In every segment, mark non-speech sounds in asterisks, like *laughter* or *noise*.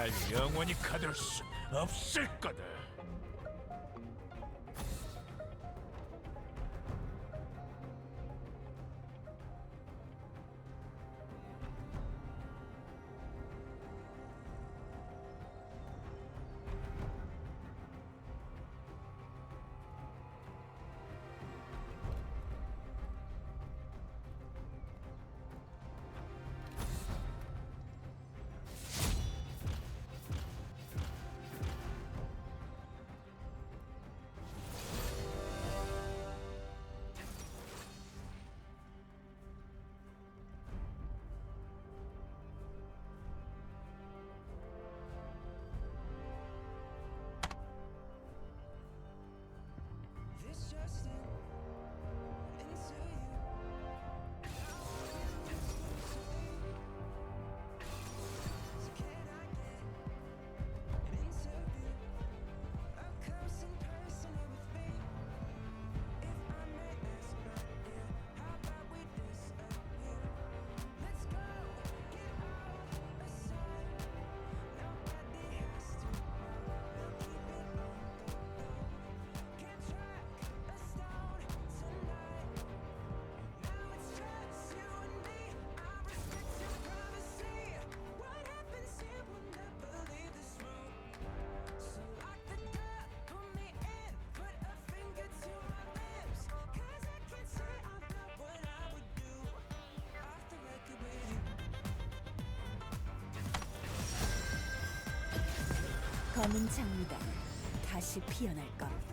날 영원히 가둘 수 없을 거다. 남은 장미가 다시 피어날 겁니다.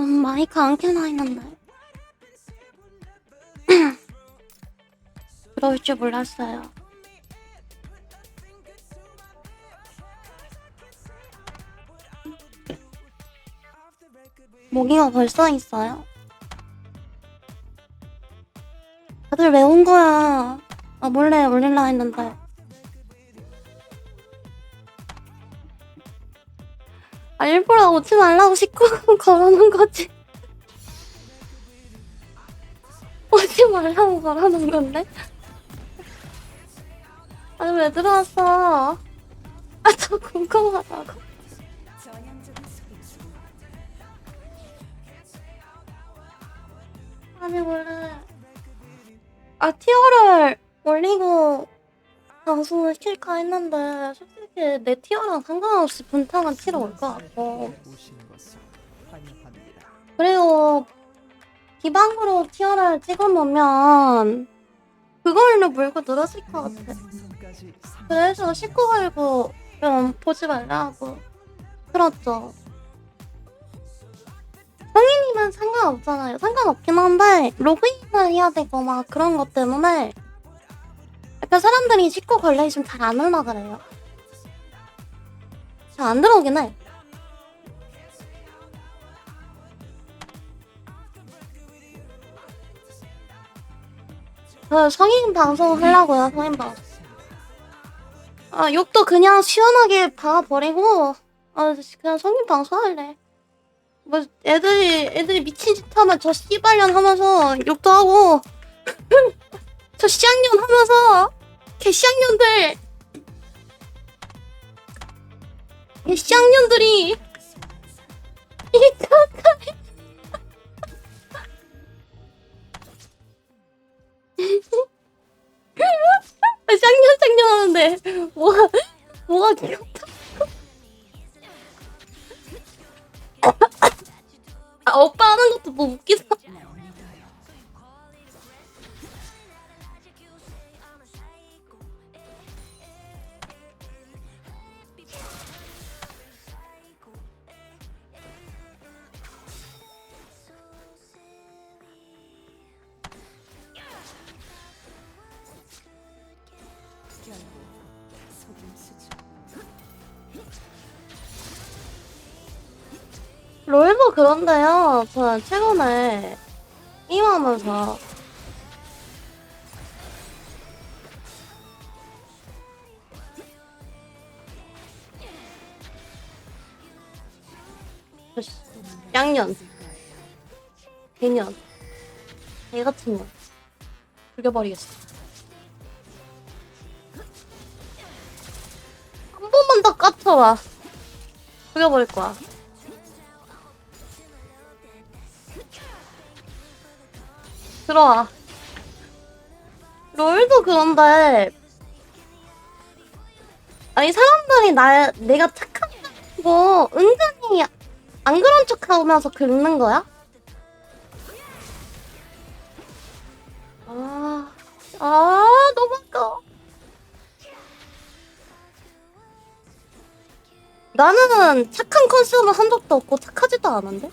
마이크 안 켜놔 있는데. 그럴 줄 몰랐어요. 모기가 벌써 있어요? 다들 왜 온 거야? 아, 몰래 올릴라 했는데. 아, 일부러 오지 말라고 식구 걸어놓은 거지. *laughs* 오지 말라고 걸어놓은 건데? 아니, 왜 들어왔어? 아, 저 궁금하다고. 아니, 원래. 아, 티어를 올리고 방송을 킬까 했는데, 솔직히 내 티어랑 상관없이 분탕한 티어 올것 같고. 그리고 기방으로 티어를 찍어놓으면 그걸로 물고 늘었을 것 같아. 그래서 19 걸고 좀 보지 말라고 들었죠. 성인이면 상관없잖아요. 상관없긴 한데 로그인을 해야 되고 막 그런 것 때문에 약간 사람들이 19 걸레 있으면 잘안 올라가래요. 잘 안 들어오긴 해. 저 성인 방송 하려고요, 성인 방송. 아, 욕도 그냥 시원하게 박아버리고, 아, 그냥 성인 방송 할래. 뭐, 애들이, 애들이 미친 짓 하면 저 씨발년 하면서 욕도 하고, *laughs* 저 씨학년 하면서, 개 씨학년들, 개 씨학년들이, 이거, 쌍년 쌍년 하는데 뭐가 뭐가 귀엽다. 아 오빠 하는 것도 뭐 웃기다. 롤도 그런데요. 저는 최근에 게임하면서 양년, 개년, 개 같은 년 죽여버리겠어. 한 번만 더 까쳐봐. 죽여버릴 거야. 들어와. 롤도 그런데 아니 사람들이 나 내가 착하고 은근히 안 그런 척하면서 긁는 거야? 아, 아 너무 아까워. 나는 착한 컨셉을 한 적도 없고 착하지도 않은데?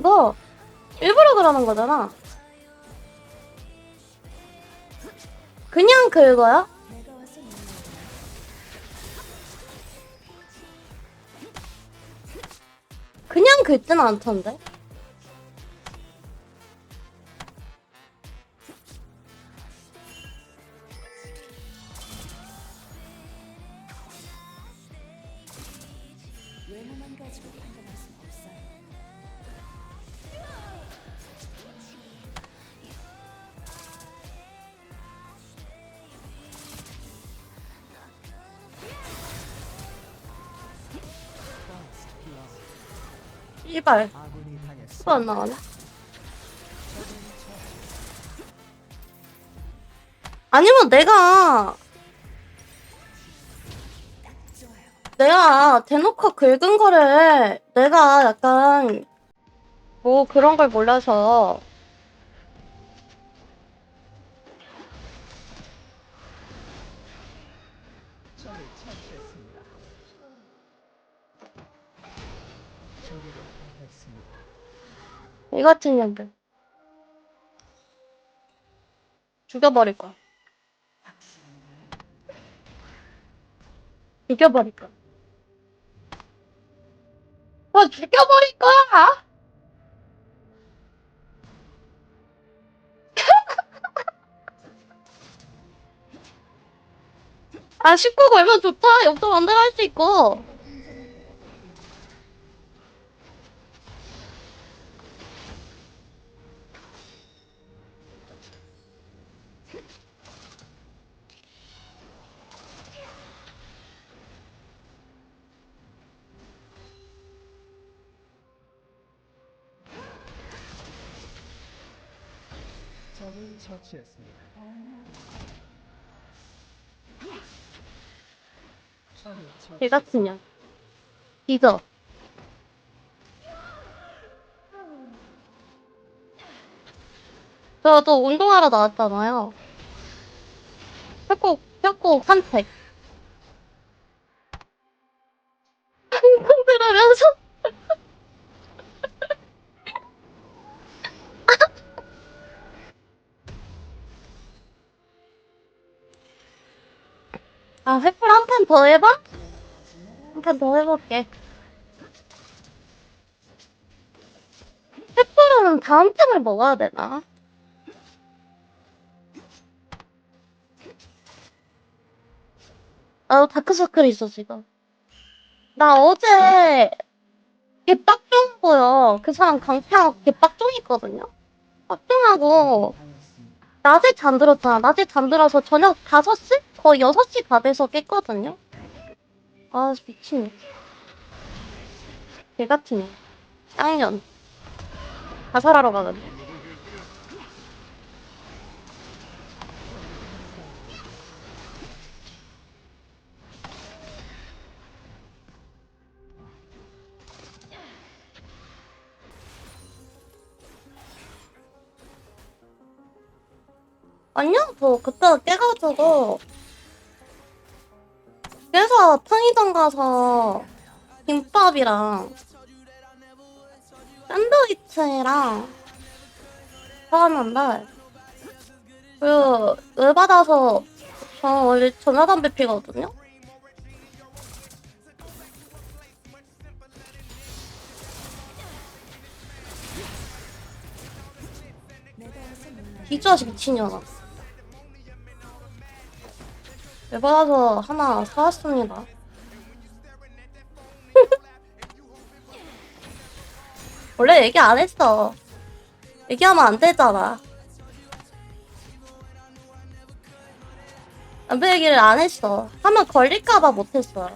긁어. 일부러 그러는 거잖아. 그냥 긁어요? 그냥 긁진 않던데. 당했습니다. 수가 안 나가네. 아니면 내가. 내가 대놓고 긁은 거를 내가 약간 뭐 그런 걸 몰라서 했습니다. 이 같은 년들. 죽여버릴 거야. 죽여버릴 거야. 어, 죽여버릴 거야! *laughs* 아, 19 걸면 좋다. 역도 만들어 할 수 있고. 처치했습니다. 같은 년. 뒤져. 저도 운동하러 나왔잖아요. 펴고, 펴고 산책. 더 해봐? 한 판 더 해볼게. 횃불은 다음 템을 먹어야 되나? 아, 다크서클 있어, 지금. 나 어제 개빡종 보여. 그 사람 강퇴하고 개빡종이거든요? 빡종하고. 낮에 잠들었잖아. 낮에 잠들어서 저녁 5시? 거의 6시 다 돼서 깼거든요? 아, 미친. 개 같으네. 쌍년. 자살하러 가는데. 아니요, 저 그때 깨가지고 그래서 편의점 가서 김밥이랑 샌드위치랑 사왔는데 그 열받아서 저 원래 전자담배 피거든요? 뒤져서 미친년아 열받아서 하나 사왔습니다 *laughs* 원래 얘기 안 했어. 얘기하면 안 되잖아. 남편 얘기를 안 했어. 하면 걸릴까봐 못했어.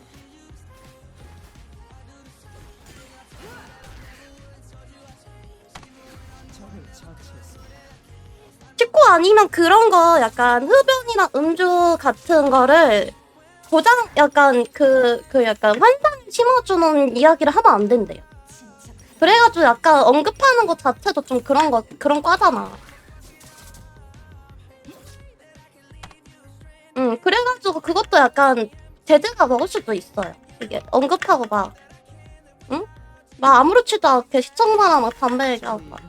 적을 처치했습니다. 치코 아니면 그런 거 약간 흡연 이나 음주 같은 거를 고장 약간 그, 그 약간 환상 심어주는 이야기를 하면 안 된대요. 그래가지고 약간 언급하는 것 자체도 좀 그런 거, 그런 과잖아. 응, 그래가지고 그것도 약간 제재가 먹을 수도 있어요. 이게 언급하고 막, 응? 막 아무렇지도 않게 시청자나 막 담배 얘기하고 막.